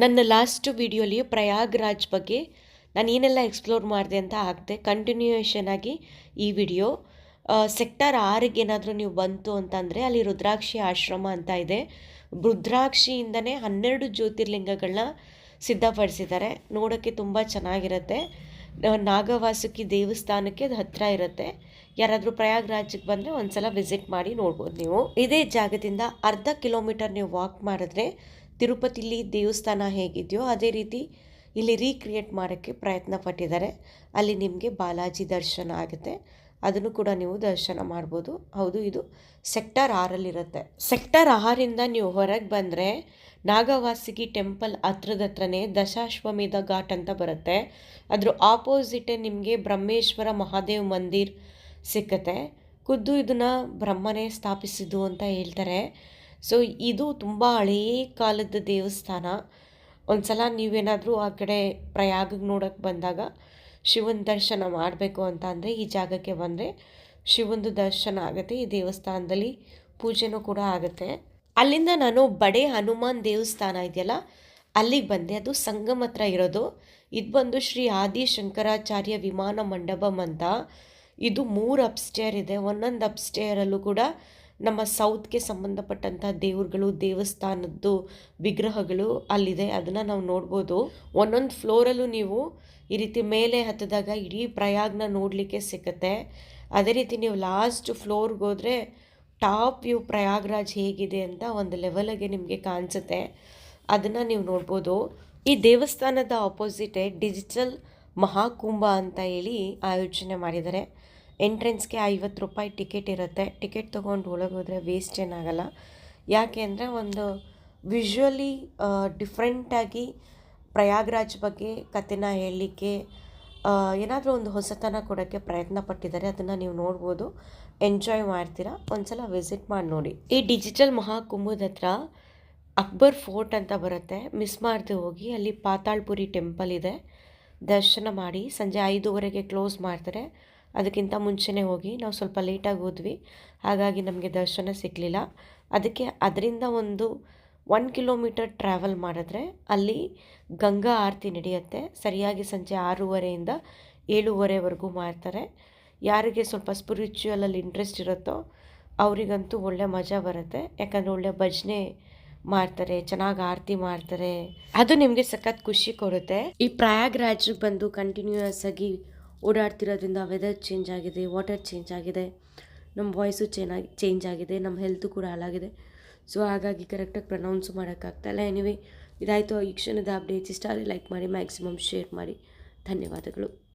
ನನ್ನ ಲಾಸ್ಟ್ ವಿಡಿಯೋಲಿ ಪ್ರಯಾಗ್ರಾಜ್ ಬಗ್ಗೆ ನಾನು ಏನೆಲ್ಲ ಎಕ್ಸ್ಪ್ಲೋರ್ ಮಾಡಿದೆ ಅಂತ ಹಾಕಿದೆ ಕಂಟಿನ್ಯೂಯೇಷನ್ ಆಗಿ ಈ ವಿಡಿಯೋ ಸೆಕ್ಟರ್ ಆರಿಗೆ ಏನಾದರೂ ನೀವು ಬಂತು ಅಂತಂದರೆ ಅಲ್ಲಿ ರುದ್ರಾಕ್ಷಿ ಆಶ್ರಮ ಅಂತ ಇದೆ. ರುದ್ರಾಕ್ಷಿಯಿಂದನೇ ಹನ್ನೆರಡು ಜ್ಯೋತಿರ್ಲಿಂಗಗಳನ್ನ ಸಿದ್ಧಪಡಿಸಿದ್ದಾರೆ. ನೋಡೋಕ್ಕೆ ತುಂಬ ಚೆನ್ನಾಗಿರುತ್ತೆ. ನಾಗವಾಸುಕಿ ದೇವಸ್ಥಾನಕ್ಕೆ ಅದು ಹತ್ತಿರ ಇರುತ್ತೆ. ಯಾರಾದರೂ ಪ್ರಯಾಗ್ರಾಜ್ಗೆ ಬಂದರೆ ಒಂದು ಸಲ ವಿಸಿಟ್ ಮಾಡಿ ನೋಡ್ಬೋದು ನೀವು. ಇದೇ ಜಾಗದಿಂದ ಅರ್ಧ ಕಿಲೋಮೀಟರ್ ನೀವು ವಾಕ್ ಮಾಡಿದ್ರೆ ತಿರುಪತಿಲಿ ದೇವಸ್ಥಾನ ಹೇಗಿದೆಯೋ ಅದೇ ರೀತಿ ಇಲ್ಲಿ ರೀಕ್ರಿಯೇಟ್ ಮಾಡೋಕ್ಕೆ ಪ್ರಯತ್ನ ಪಟ್ಟಿದ್ದಾರೆ. ಅಲ್ಲಿ ನಿಮಗೆ ಬಾಲಾಜಿ ದರ್ಶನ ಆಗುತ್ತೆ. ಅದನ್ನು ಕೂಡ ನೀವು ದರ್ಶನ ಮಾಡ್ಬೋದು. ಹೌದು, ಇದು ಸೆಕ್ಟರ್ ಆರಲ್ಲಿರುತ್ತೆ. ಸೆಕ್ಟರ್ ಆರಿಂದ ನೀವು ಹೊರಗೆ ಬಂದರೆ ನಾಗವಾಸಿಗಿ ಟೆಂಪಲ್ ಹತ್ರದ ಹತ್ರನೇ ದಶಾಶ್ವಮೇಧ ಘಾಟ್ ಅಂತ ಬರುತ್ತೆ. ಅದ್ರ ಆಪೋಸಿಟೇ ನಿಮಗೆ ಬ್ರಹ್ಮೇಶ್ವರ ಮಹಾದೇವ್ ಮಂದಿರ್ ಸಿಕ್ಕತ್ತೆ. ಖುದ್ದು ಇದನ್ನು ಬ್ರಹ್ಮನೇ ಸ್ಥಾಪಿಸಿದ್ದು ಅಂತ ಹೇಳ್ತಾರೆ. ಸೊ ಇದು ತುಂಬ ಹಳೇ ಕಾಲದ ದೇವಸ್ಥಾನ. ಒಂದ್ಸಲ ನೀವೇನಾದರೂ ಆ ಕಡೆ ಪ್ರಯಾಗಕ್ಕೆ ನೋಡೋಕ್ಕೆ ಬಂದಾಗ ಶಿವನ ದರ್ಶನ ಮಾಡಬೇಕು ಅಂತ ಅಂದರೆ ಈ ಜಾಗಕ್ಕೆ ಬಂದರೆ ಶಿವಂದು ದರ್ಶನ ಆಗುತ್ತೆ, ಈ ದೇವಸ್ಥಾನದಲ್ಲಿ ಪೂಜೆನೂ ಕೂಡ ಆಗುತ್ತೆ. ಅಲ್ಲಿಂದ ನಾನು ಬಡೆ ಹನುಮಾನ್ ದೇವಸ್ಥಾನ ಇದೆಯಲ್ಲ, ಅಲ್ಲಿಗೆ ಬಂದೆ. ಅದು ಸಂಗಮ ಹತ್ರ ಇರೋದು. ಇದು ಬಂದು ಶ್ರೀ ಆದಿ ಶಂಕರಾಚಾರ್ಯ ವಿಮಾನ ಮಂಟಪಂ ಅಂತ. ಇದು ಮೂರು ಅಪ್ಸ್ಟೇರ್ ಇದೆ. ಒಂದೊಂದು ಅಪ್ಸ್ಟೇರಲ್ಲೂ ಕೂಡ ನಮ್ಮ ಸೌತ್ಗೆ ಸಂಬಂಧಪಟ್ಟಂಥ ದೇವ್ರುಗಳು, ದೇವಸ್ಥಾನದ್ದು ವಿಗ್ರಹಗಳು ಅಲ್ಲಿದೆ. ಅದನ್ನು ನಾವು ನೋಡ್ಬೋದು. ಒಂದೊಂದು ಫ್ಲೋರಲ್ಲೂ ನೀವು ಈ ರೀತಿ ಮೇಲೆ ಹತ್ತಿದಾಗ ಇಡೀ ಪ್ರಯಾಗ್ನ ನೋಡಲಿಕ್ಕೆ ಸಿಗುತ್ತೆ ಅದೇ ರೀತಿ ನೀವು ಲಾಸ್ಟ್ ಫ್ಲೋರ್ಗೆ ಹೋದರೆ ಟಾಪ್ ವ್ಯೂ ಪ್ರಯಾಗ್ರಾಜ್ ಹೇಗಿದೆ ಅಂತ ಒಂದು ಲೆವೆಲಗೆ ನಿಮಗೆ ಕಾಣಿಸುತ್ತೆ. ಅದನ್ನು ನೀವು ನೋಡ್ಬೋದು. ಈ ದೇವಸ್ಥಾನದ ಆಪೋಸಿಟೇ ಡಿಜಿಟಲ್ ಮಹಾಕುಂಭ ಅಂತ ಹೇಳಿ ಆಯೋಜನೆ ಮಾಡಿದ್ದಾರೆ. ಎಂಟ್ರೆನ್ಸ್ಗೆ ಐವತ್ತು ರೂಪಾಯಿ ಟಿಕೆಟ್ ಇರುತ್ತೆ. ಟಿಕೆಟ್ ತೊಗೊಂಡು ಒಳಗೆ ಹೋದರೆ ವೇಸ್ಟ್ ಏನಾಗಲ್ಲ. ಯಾಕೆ ಅಂದರೆ ಒಂದು ವಿಶ್ವಲಿ ಡಿಫ್ರೆಂಟಾಗಿ ಪ್ರಯಾಗ್ರಾಜ್ ಬಗ್ಗೆ ಕಥೆನ ಹೇಳಲಿಕ್ಕೆ ಏನಾದರೂ ಒಂದು ಹೊಸತನ ಕೊಡೋಕ್ಕೆ ಪ್ರಯತ್ನ ಪಟ್ಟಿದ್ದಾರೆ. ಅದನ್ನು ನೀವು ನೋಡ್ಬೋದು. ಎಂಜಾಯ್ ಮಾಡ್ತೀರಾ? ಒಂದ್ಸಲ ವಿಸಿಟ್ ಮಾಡಿ ನೋಡಿ. ಈ ಡಿಜಿಟಲ್ ಮಹಾಕುಂಭದ ಹತ್ರ ಅಕ್ಬರ್ ಫೋರ್ಟ್ ಅಂತ ಬರುತ್ತೆ. ಮಿಸ್ ಮಾಡದೆ ಹೋಗಿ, ಅಲ್ಲಿ ಪಾತಾಳ್ಪುರಿ ಟೆಂಪಲ್ ಇದೆ. ದರ್ಶನ ಮಾಡಿ, ಸಂಜೆ ಐದೂವರೆಗೆ ಕ್ಲೋಸ್ ಮಾಡ್ತಾರೆ. ಅದಕ್ಕಿಂತ ಮುಂಚೆನೇ ಹೋಗಿ ನಾವು ಸ್ವಲ್ಪ ಲೇಟಾಗಿ ಹೋದ್ವಿ. ಹಾಗಾಗಿ ನಮಗೆ ದರ್ಶನ ಸಿಗಲಿಲ್ಲ. ಅದಕ್ಕೆ ಅದರಿಂದ ಒಂದು ಒನ್ ಕಿಲೋಮೀಟರ್ ಟ್ರಾವೆಲ್ ಮಾಡಿದ್ರೆ ಅಲ್ಲಿ ಗಂಗಾ ಆರತಿ ನಡೆಯುತ್ತೆ. ಸರಿಯಾಗಿ ಸಂಜೆ ಆರೂವರೆಯಿಂದ ಏಳುವರೆವರೆಗೂ ಮಾಡ್ತಾರೆ. ಯಾರಿಗೆ ಸ್ವಲ್ಪ ಸ್ಪಿರಿಚುವಲಲ್ಲಿ ಇಂಟ್ರೆಸ್ಟ್ ಇರುತ್ತೋ ಅವರಿಗಂತೂ ಒಳ್ಳೆ ಮಜಾ ಬರುತ್ತೆ. ಯಾಕಂದರೆ ಒಳ್ಳೆ ಭಜನೆ ಮಾಡ್ತಾರೆ, ಚೆನ್ನಾಗಿ ಆರತಿ ಮಾಡ್ತಾರೆ. ಅದು ನಿಮಗೆ ಸಖತ್ ಖುಷಿ ಕೊಡುತ್ತೆ. ಈ ಪ್ರಯಾಗ್ರಾಜ್ಗೆ ಬಂದು ಕಂಟಿನ್ಯೂಯಸ್ ಆಗಿ ಓಡಾಡ್ತಿರೋದ್ರಿಂದ ವೆದರ್ ಚೇಂಜ್ ಆಗಿದೆ ವಾಟರ್ ಚೇಂಜ್ ಆಗಿದೆ ನಮ್ಮ ವಾಯ್ಸು ಚೆನ್ನಾಗಿ ಚೇಂಜ್ ಆಗಿದೆ ನಮ್ಮ ಹೆಲ್ತು ಕೂಡ ಹಾಳಾಗಿದೆ. ಸೊ ಹಾಗಾಗಿ ಕರೆಕ್ಟಾಗಿ ಪ್ರನೌನ್ಸು ಮಾಡೋಕ್ಕಾಗ್ತಾಯಿಲ್ಲ ಎನಿವೆ ಇದಾಯಿತು. ಈ ಕ್ಷಣದ ಅಪ್ಡೇಟ್ಸ್ ಇಷ್ಟ ಲೈಕ್ ಮಾಡಿ ಮ್ಯಾಕ್ಸಿಮಮ್ ಶೇರ್ ಮಾಡಿ. ಧನ್ಯವಾದಗಳು.